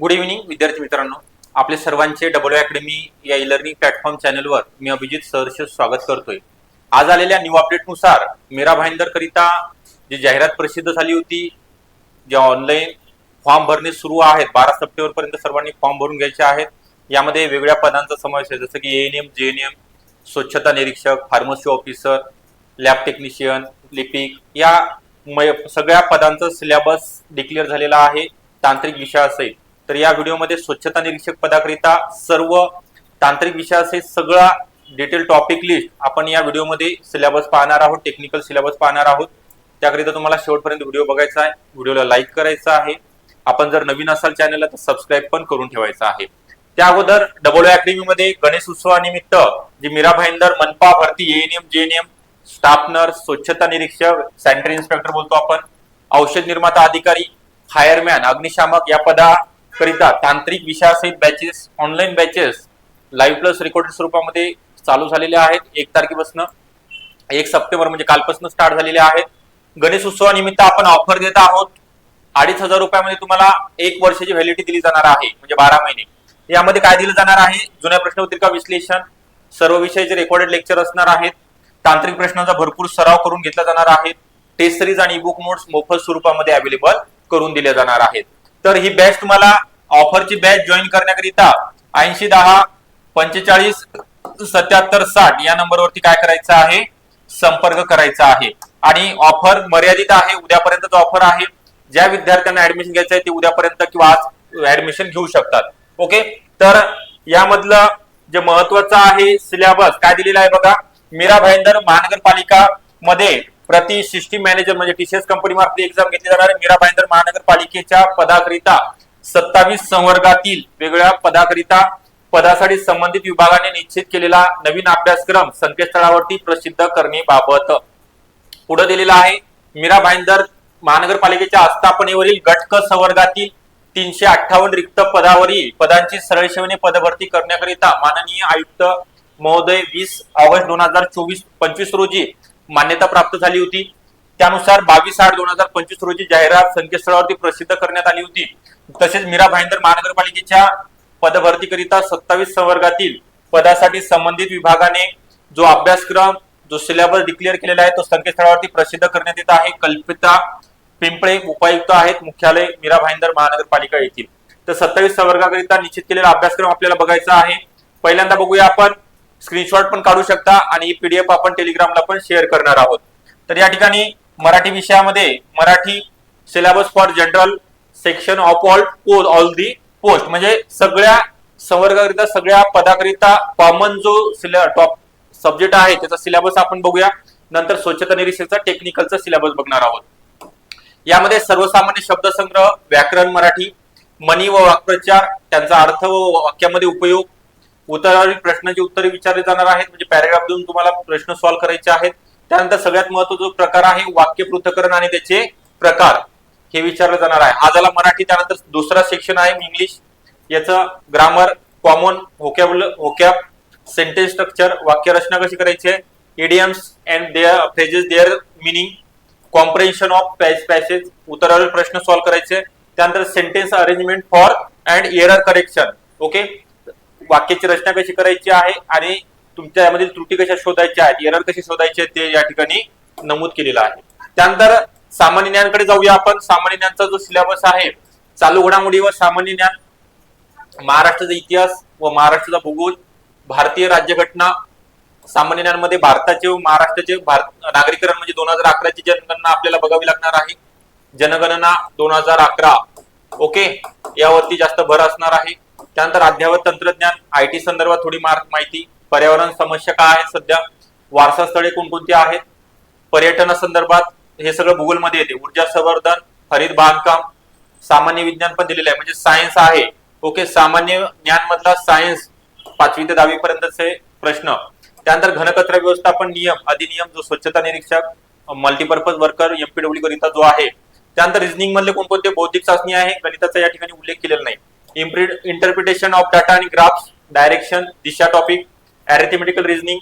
Good evening विद्यार्थी मित्रांनो. आपले सर्वांचे डबल अकॅडमी या ई लर्निंग प्लॅटफॉर्म चॅनलवर मी अभिजित सहर्ष स्वागत करतोय. आज आलेल्या न्यू अपडेटनुसार मीरा भाईंदर करिता जी जाहिरात प्रसिद्ध झाली होती जे ऑनलाईन फॉर्म भरणे सुरू आहेत बारा सप्टेंबर पर्यंत सर्वांनी फॉर्म भरून घ्यायचे आहेत. यामध्ये वेगळ्या पदांचा समावेश आहे जसं की एएनएम जेएनएम स्वच्छता निरीक्षक फार्मसी ऑफिसर लॅब टेक्निशियन लिपिक या म- सगळ्या पदांचा सिलेबस डिक्लेअर झालेला आहे. तांत्रिक विषय असेल. तर या व्हिडिओमध्ये स्वच्छता निरीक्षक पदाकरिता सर्व तांत्रिक विषयाचे सगळा डिटेल टॉपिक लिस्ट आपण या व्हिडिओमध्ये सिलेबस पाहणार आहोत टेक्निकल सिलेबस पाहणार आहोत. त्याकरिता तुम्हाला शेवटपर्यंत व्हिडिओ बघायचा आहे. व्हिडिओला लाईक करायचा आहे. आपण जर नवीन असाल चॅनलला तर सबस्क्राईब पण करून ठेवायचा आहे. त्या अगोदर डबल अकॅडमीमध्ये गणेश उत्सवानिमित्त जी मीरा भाईंदर मनपा भरती एएनएम जेएनएम स्टाफ नर्स स्वच्छता निरीक्षक सॅनिटरी इन्स्पेक्टर बोलतो आपण औषध निर्माता अधिकारी फायरमॅन अग्निशामक या पदा करिता तांत्रिक विषयासहित batches online batches live plus recorded स्वरूपामध्ये चालू झालेल्या आहेत. एक तारखेपासून एक सप्टेंबर म्हणजे कालपासून स्टार्ट झालेले आहेत. गणेश उत्सवानिमित्त आपण ऑफर देत आहोत. अडीच हजार रुपयामध्ये तुम्हाला एक वर्षाची व्हॅलिडिटी दिली जाणार आहे म्हणजे बारा महिने. यामध्ये काय दिलं जाणार आहे? जुन्या प्रश्नपत्रिका विश्लेषण सर्व विषयाचे रेकॉर्डेड लेक्चर असणार आहेत. तांत्रिक प्रश्नांचा भरपूर सराव करून घेतला जाणार आहे. टेस्ट सिरीज आणि बुक नोट्स मोफत स्वरूपामध्ये अवेलेबल करून दिल्या जाणार आहेत. तर ही बॅच तुम्हाला ऑफरची बॅच जॉईन करण्याकरिता ऐंशी दहा पंचेचाळीस सत्याहत्तर साठ या नंबरवरती काय करायचं आहे? संपर्क करायचा आहे. आणि ऑफर मर्यादित आहे उद्यापर्यंतच ऑफर आहे. ज्या विद्यार्थ्यांना ऍडमिशन घ्यायचं आहे ते उद्यापर्यंत किंवा आज ऍडमिशन घेऊ शकतात. ओके तर यामधलं जे महत्वाचं आहे सिलेबस काय दिलेला आहे बघा? मीरा भाईंदर महानगरपालिका मध्ये प्रति सिस्टीम मॅनेजर म्हणजे टीसीएस कंपनी मार्फत एक्झाम घेतली जाणार. आहे मीरा भाईंदर महानगरपालिकेच्या पदाकरिता सत्तावीस संवर्गातील वेगवेगळ्या पदाकरिता पदासाठी संबंधित विभागाने निश्चित केलेला नवीन अभ्यासक्रम संकेतस्थळावरती प्रसिद्ध करण्याबाबत पुढे दिलेला आहे. मीरा भाईंदर महानगरपालिकेच्या आस्थापनेवरील गटक संवर्गातील तीनशे अठ्ठावन्न रिक्त पदावरील पदांची सरळ सेवेने पदभरती करण्याकरिता माननीय आयुक्त महोदय वीस ऑगस्ट दोन हजार चोवीस पंचवीस रोजी मान्यता प्राप्त झाली होती. त्यानुसार बावीस आठ दोन हजार पंचवीस रोजी जाहिरात संकेतस्थळावरती प्रसिद्ध करण्यात आली होती. तसेच मीरा भाईंदर महानगरपालिकेच्या पदभरतीकरिता सत्तावीस संवर्गातील पदासाठी संबंधित विभागाने जो अभ्यासक्रम जो सिलेबस डिक्लेअर केलेला आहे तो संकेतस्थळावरती प्रसिद्ध करण्यात येत आहे. कल्पिता पिंपळे उपायुक्त आहेत मुख्यालय मीरा भाईंदर महानगरपालिका येथील. तर सत्तावीस संवर्गाकरिता निश्चित केलेला अभ्यासक्रम आपल्याला बघायचा आहे. पहिल्यांदा बघूया आपण. स्क्रीनशॉट पण काढू शकता आणि पीडीएफ आपण टेलिग्रामला पण शेअर करणार आहोत. तर या ठिकाणी मराठी विषयामध्ये Marathi syllabus for general section of all all the post म्हणजे सगळ्या संवर्गाकरिता सगळ्या पदाकरिता कॉमन जो टॉप सब्जेक्ट आहे त्याचा सिलेबस आपण बघूया. नंतर स्वच्छता निरीक्षेचा टेक्निकलचा सिलेबस बघणार आहोत. यामध्ये सर्वसामान्य शब्दसंग्रह व्याकरण मराठी मनी व वाक्प्रचार त्यांचा अर्थ व वाक्यामध्ये उपयोग उत्तरावरील प्रश्नाची उत्तरे विचारले जाणार आहेत. म्हणजे पॅराग्राफ देऊन तुम्हाला प्रश्न सॉल्व्ह करायचे आहेत. त्यानंतर सगळ्यात महत्त्वाचा प्रकार आहे वाक्य पृथकरण आणि त्याचे प्रकार. हे विचारलं जाणार आहे. हा झाला मराठी त्यानंतर दुसरा सेक्शन आहे इंग्लिश याचं grammar common vocab vocab sentence structure वाक्यरचना कशी करायची आहे? Idioms and their phrases their meaning comprehension of passage उत्तरावरील प्रश्न सॉल्व्ह करायचे. त्यानंतर sentence arrangement for and error correction okay वाक्याची रचना कशी करायची आहे आणि तुमच्या यामधील त्रुटी कशा शोधायच्या आहेत एरर कशी शोधायचे आहेत ते या ठिकाणी नमूद केलेलं आहे. त्यानंतर सामान्य ज्ञानकडे जाऊया आपण. सामान्य ज्ञानचा जो सिलेबस आहे चालू घडामोडी व सामान्य ज्ञान महाराष्ट्राचा इतिहास व महाराष्ट्राचा भूगोल भारतीय राज्यघटना सामान्य ज्ञानमध्ये भारताचे व महाराष्ट्राचे भारत नागरीकरण म्हणजे दोन हजार अकराची जनगणना आपल्याला बघावी लागणार आहे. जनगणना दोन हजार अकरा. ओके यावरती जास्त भर असणार आहे. त्यानंतर अद्ययावत तंत्रज्ञान आय टी संदर्भात थोडी मार- माहिती. पर्यावरण समस्या काय आहेत सध्या? वारसा स्थळे कोणकोणती आहेत? पर्यटना संदर्भात हे सगळं भूगोलमध्ये येते. ऊर्जा संवर्धन हरित बांधकाम सामान्य विज्ञान पण दिलेलं आहे. म्हणजे सायन्स आहे. ओके सामान्य ज्ञान मधला सायन्स पाचवी ते दहावी पर्यंतचे प्रश्न. त्यानंतर घनकचरा व्यवस्थापन नियम अधिनियम जो स्वच्छता निरीक्षक मल्टीपर्पज वर्कर एमपीडब्ल्यू करिता जो आहे. त्यानंतर रिझनिंग मधले कोणकोणते बौद्धिक चाचणी आहे? गणिताचा या ठिकाणी उल्लेख केलेला नाही. इंटरप्रिटेशन ऑफ डाटा आणि graphs direction Disha topic arithmetical reasoning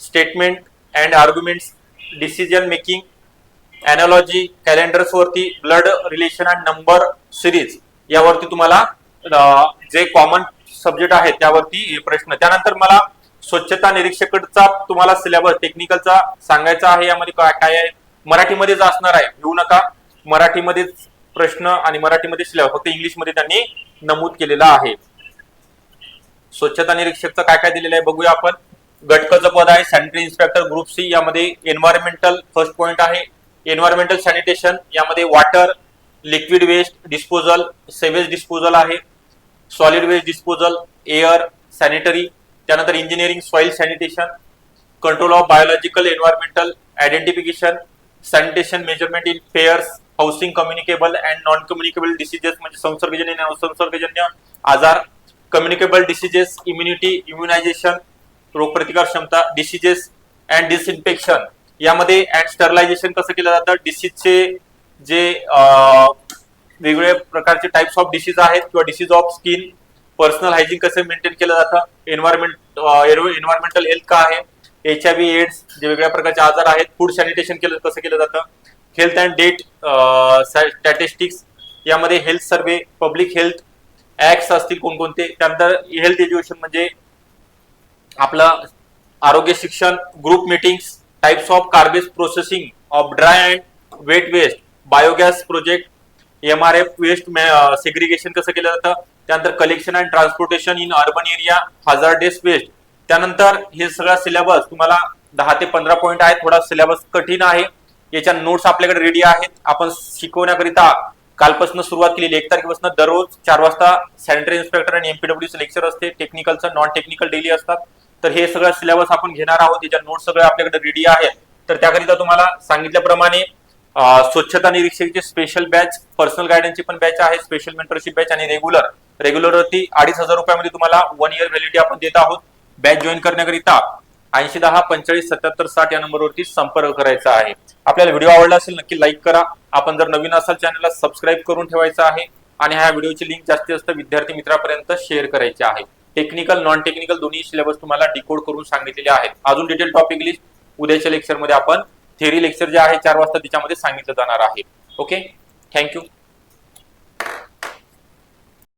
statement and arguments decision making analogy calendars वरती blood relation and number series यावरती तुम्हाला जे कॉमन सब्जेक्ट आहेत त्यावरती हे प्रश्न. त्यानंतर मला स्वच्छता निरीक्षकडचा तुम्हाला सिलेबस टेक्निकलचा सांगायचा आहे. यामध्ये काय काय आहे? मराठीमध्येच असणार आहे. घेऊ नका. मराठीमध्येच प्रश्न आणि मराठीमध्ये सिलेबस फक्त इंग्लिशमध्ये त्यांनी नमूद केलेला आहे. स्वच्छता निरीक्षकचं काय काय दिलेलं आहे बघूया आपण. गटकचं पद आहे सॅनिटरी इन्स्पेक्टर ग्रुप सी यामध्ये एन्व्हायरमेंटल फर्स्ट पॉइंट आहे. एन्व्हायरमेंटल सॅनिटेशन यामध्ये water liquid waste disposal sewage disposal आहे. Solid waste disposal air sanitary त्यानंतर engineering soil sanitation control of biological environmental identification sanitation measurement in fairs housing communicable and non communicable diseases म्हणजे संसर्गजन्य संसर्गजन्य आजार communicable diseases immunity immunization रोगप्रतिकार क्षमता diseases and disinfection यामध्ये and sterilisation कसं केलं जातं? डिसीजचे जे वेगवेगळ्या प्रकारचे टाइप्स ऑफ डिसीज आहेत किंवा disease of skin personal hygiene कसं मेंटेन केलं जातं? एन्व्हायरमेंट एन्व्हायरमेंटल हेल्थ का आहे? एच आय व्ही एड्स जे वेगळ्या प्रकारचे आजार आहेत फूड सॅनिटेशन केलं कसं केलं जातं? हेल्थ अँड डेट स्टॅटिस्टिक्स यामध्ये health survey public health acts असतील कोणकोणते. त्यानंतर हेल्थ एज्युकेशन म्हणजे आपलं आरोग्य शिक्षण group meetings types of garbage processing of dry and wet waste biogas project M R F waste segregation कसं केलं जातं? त्यानंतर collection and transportation in urban area hazardous waste त्यानंतर हे सगळा सिलेबस तुम्हाला दहा ते पंधरा पॉईंट आहे थोडा सिलेबस कठीण आहे. याच्या नोट्स आपल्याकडे रेडी आहेत. आपण शिकवण्याकरिता कालपासून सुरुवात केलेली एक तारखेपासून दररोज चार वाजता सॅनिटरी इन्स्पेक्टर आणि एमपीडब्ल्यूचं लेक्चर असते. टेक्निकलचं नॉन टेक्निकल डेली असतात. तर हे सगळं सिलेबस आपण घेणार आहोत. त्याच्या नोट्स सगळ्या आपल्याकडे रेडी आहेत. तर त्याकरिता तुम्हाला सांगितल्याप्रमाणे स्वच्छता निरीक्षकची स्पेशल बॅच पर्सनल गायडन्सची पण बॅच आहे. स्पेशल मेंटरशिप बॅच आणि रेग्युलर रेग्युलरवरती अडीच हजार रुपयामध्ये तुम्हाला वन इयर व्हॅलिडिटी आपण देत आहोत. बॅच जॉईन करण्याकरिता ऐंशी दहा पंचेचाळीस सत्याहत्तर साठ या नंबरवरती संपर्क करायचा आहे. आपल्याला व्हिडिओ आवडला असेल नक्की लाईक करा. आपण जर नवीन असाल चॅनलला सबस्क्राईब करून ठेवायचा आहे आणि ह्या व्हिडिओची लिंक जास्तीत जास्त विद्यार्थी मित्रापर्यंत शेअर करायची आहे. टेक्निकल नॉन टेक्निकल दोन्ही सिलेबस तुम्हाला डिकोड करून सांगितलेले आहेत. अजून डिटेल टॉपिक लिस्ट उद्याच्या लेक्चरमध्ये आपण थेरी लेक्चर जे आहे चार वाजता तिच्यामध्ये सांगितलं जाणार आहे. Okay thank you